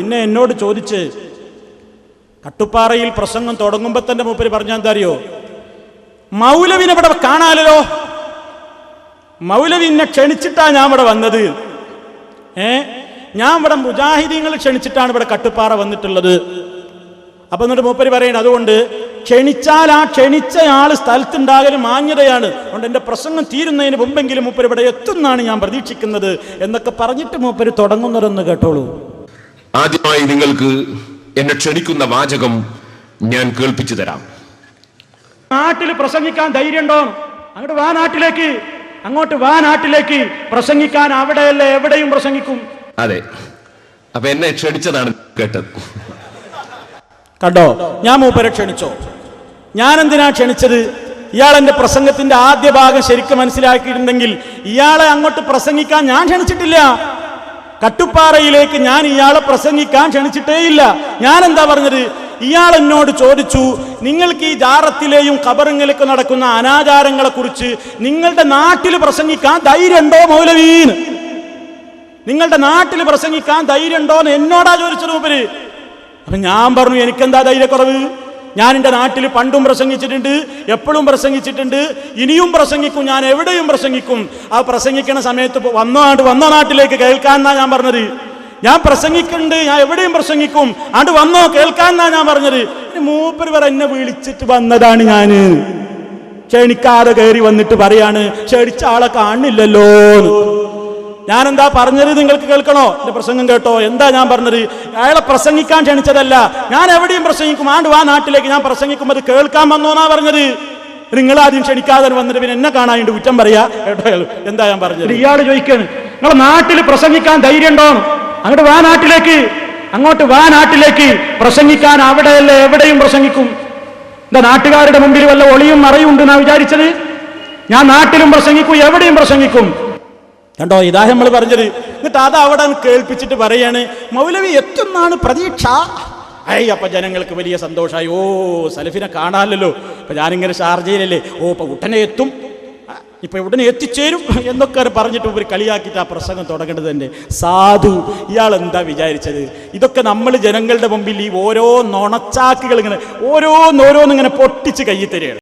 പിന്നെ എന്നോട് ചോദിച്ച് കട്ടുപ്പാറയിൽ പ്രസംഗം തുടങ്ങുമ്പോ തന്നെ മൂപ്പര് പറഞ്ഞാൽ എന്താ അറിയോ മൗലവിനെ ഇവിടെ കാണാലോ? മൗലവിനെ ക്ഷണിച്ചിട്ടാ ഞാൻ ഇവിടെ വന്നത്. ഏ? ഞാൻ ഇവിടെ മുജാഹിദീങ്ങൾ ക്ഷണിച്ചിട്ടാണ് ഇവിടെ കട്ടുപ്പാറ വന്നിട്ടുള്ളത്. അപ്പൊ എന്നിട്ട് മൂപ്പര് പറയുന്നത് അതുകൊണ്ട് ക്ഷണിച്ചാൽ ആ ക്ഷണിച്ച ആൾ സ്ഥലത്തുണ്ടാകൽ മാന്യതയാണ്. അതുകൊണ്ട് എന്റെ പ്രസംഗം തീരുന്നതിന് മുമ്പെങ്കിലും മൂപ്പര് ഇവിടെ എത്തുന്നാണ് ഞാൻ പ്രതീക്ഷിക്കുന്നത്. എന്നൊക്കെ പറഞ്ഞിട്ട് മൂപ്പര് തുടങ്ങുന്നതെന്ന് കേട്ടോളൂ. ആദ്യമായി നിങ്ങൾക്ക് എന്നെ ക്ഷണിക്കുന്ന വാചകം ഞാൻ കേൾപ്പിച്ചു തരാം. നാട്ടിൽ പ്രസംഗിക്കാൻ ധൈര്യമുണ്ടോ? അങ്ങോട്ട് വാ നാട്ടിലേക്ക്. അങ്ങോട്ട് വാ നാട്ടിലേക്ക്. പ്രസംഗിക്കാൻ അവിടെയല്ല എവിടെയും പ്രസംഗിക്കും. അതെ. അപ്പൊ എന്നെ ക്ഷണിച്ചതാണ് കേട്ടത്. കണ്ടോ? ഞാൻ മൂപ്പരെ ക്ഷണിച്ചോ? ഞാൻ എന്തിനാ ക്ഷണിച്ചത്? ഇയാൾ എന്റെ പ്രസംഗത്തിന്റെ ആദ്യ ഭാഗം ശരിക്കും മനസ്സിലാക്കിയിട്ടുണ്ടെങ്കിൽ ഇയാളെ അങ്ങോട്ട് പ്രസംഗിക്കാൻ ഞാൻ ക്ഷണിച്ചിട്ടില്ല. കട്ടുപ്പാറയിലേക്ക് ഞാൻ ഇയാളെ പ്രസംഗിക്കാൻ ക്ഷണിച്ചിട്ടേയില്ല ഞാൻ എന്താ പറഞ്ഞത്? ഇയാൾ എന്നോട് ചോദിച്ചു നിങ്ങൾക്ക് ഈ ജാറത്തിലെയും കബറിങ്ങിലേക്ക് നടക്കുന്ന അനാചാരങ്ങളെ കുറിച്ച് നിങ്ങളുടെ നാട്ടിൽ പ്രസംഗിക്കാൻ ധൈര്യമുണ്ടോ മൗലവീന് നിങ്ങളുടെ നാട്ടിൽ പ്രസംഗിക്കാൻ ധൈര്യമുണ്ടോ എന്ന് എന്നോടാ ചോദിച്ചത് മൂപ്പര്. അപ്പൊ ഞാൻ പറഞ്ഞു എനിക്കെന്താ ധൈര്യക്കുറവ്? ഞാൻ എന്റെ നാട്ടിൽ പണ്ടും പ്രസംഗിച്ചിട്ടുണ്ട് എപ്പോഴും പ്രസംഗിച്ചിട്ടുണ്ട്. ഇനിയും പ്രസംഗിക്കും ഞാൻ എവിടെയും പ്രസംഗിക്കും. ആ പ്രസംഗിക്കുന്ന സമയത്ത് വന്നാണ്ട് വന്ന നാട്ടിലേക്ക് കേൾക്കാന്നാ ഞാൻ പറഞ്ഞത്. ഞാൻ പ്രസംഗിക്കുന്നുണ്ട് ഞാൻ എവിടെയും പ്രസംഗിക്കും. ആണ്ട് വന്നോ കേൾക്കാൻ കേൾക്കാന്നാ ഞാൻ പറഞ്ഞത്. മൂപ്പര് പറ എന്നെ വിളിച്ചിട്ട് വന്നതാണ് ഞാൻ ക്ഷണിക്കാതെ കയറി വന്നിട്ട് പറയാണ് ക്ഷണിച്ച ആളെ കാണില്ലല്ലോ ഞാൻ എന്താ പറഞ്ഞത് നിങ്ങൾക്ക് കേൾക്കണോ? എന്റെ പ്രസംഗം കേട്ടോ. എന്താ ഞാൻ പറഞ്ഞത്? അയാളെ പ്രസംഗിക്കാൻ ക്ഷണിച്ചതല്ല. ഞാൻ എവിടെയും പ്രസംഗിക്കും. ആണ്ട് ആ നാട്ടിലേക്ക് ഞാൻ പ്രസംഗിക്കുമ്പോൾ അത് കേൾക്കാൻ വന്നോന്നാ പറഞ്ഞത്. നിങ്ങൾ ആദ്യം ക്ഷണിക്കാതെ വന്നിട്ട് പിന്നെ എന്നെ കാണാനുണ്ട് ഉച്ചം പറയാ? കേട്ടോ എന്താ ഞാൻ പറഞ്ഞത്? ഇയാൾ ചോദിക്കാണ്. നിങ്ങളെ നാട്ടിൽ പ്രസംഗിക്കാൻ ധൈര്യം ഉണ്ടോ? അങ്ങോട്ട് വാ നാട്ടിലേക്ക്. അങ്ങോട്ട് വാ നാട്ടിലേക്ക്. പ്രസംഗിക്കാൻ അവിടെയല്ല എവിടെയും പ്രസംഗിക്കും. എന്താ നാട്ടുകാരുടെ മുമ്പിൽ വല്ല ഒളിയും മറയും ഉണ്ടെന്നാ വിചാരിച്ചത്? ഞാൻ നാട്ടിലും പ്രസംഗിക്കും എവിടെയും പ്രസംഗിക്കും. കണ്ടോ? ഇതാ നമ്മൾ പറഞ്ഞത്. എന്നിട്ട് അത് അവിടെ കേൾപ്പിച്ചിട്ട് പറയാണ് മൗലവി എത്തുന്നാണ് പ്രതീക്ഷ? ഐ അപ്പൊ ജനങ്ങൾക്ക് വലിയ സന്തോഷമായി. ഓ സലഫിനെ കാണാമല്ലോ ഇപ്പൊ ഞാനിങ്ങനെ ഷാർജയിലല്ലേ ഓ ഇപ്പൊ ഉടനെ എത്തും. ഇപ്പൊ ഉടനെ എത്തിച്ചേരും എന്നൊക്കെ പറഞ്ഞിട്ട് ഇവർ കളിയാക്കിയിട്ട് ആ പ്രസംഗം തുടങ്ങേണ്ടത് തന്നെ. സാധു ഇയാൾ എന്താ വിചാരിച്ചത്? ഇതൊക്കെ നമ്മൾ ജനങ്ങളുടെ മുമ്പിൽ ഈ ഓരോ നുണച്ചാക്കുകൾ ഇങ്ങനെ ഓരോന്നോരോന്നിങ്ങനെ പൊട്ടിച്ച് കയ്യിൽ തരികയാണ്.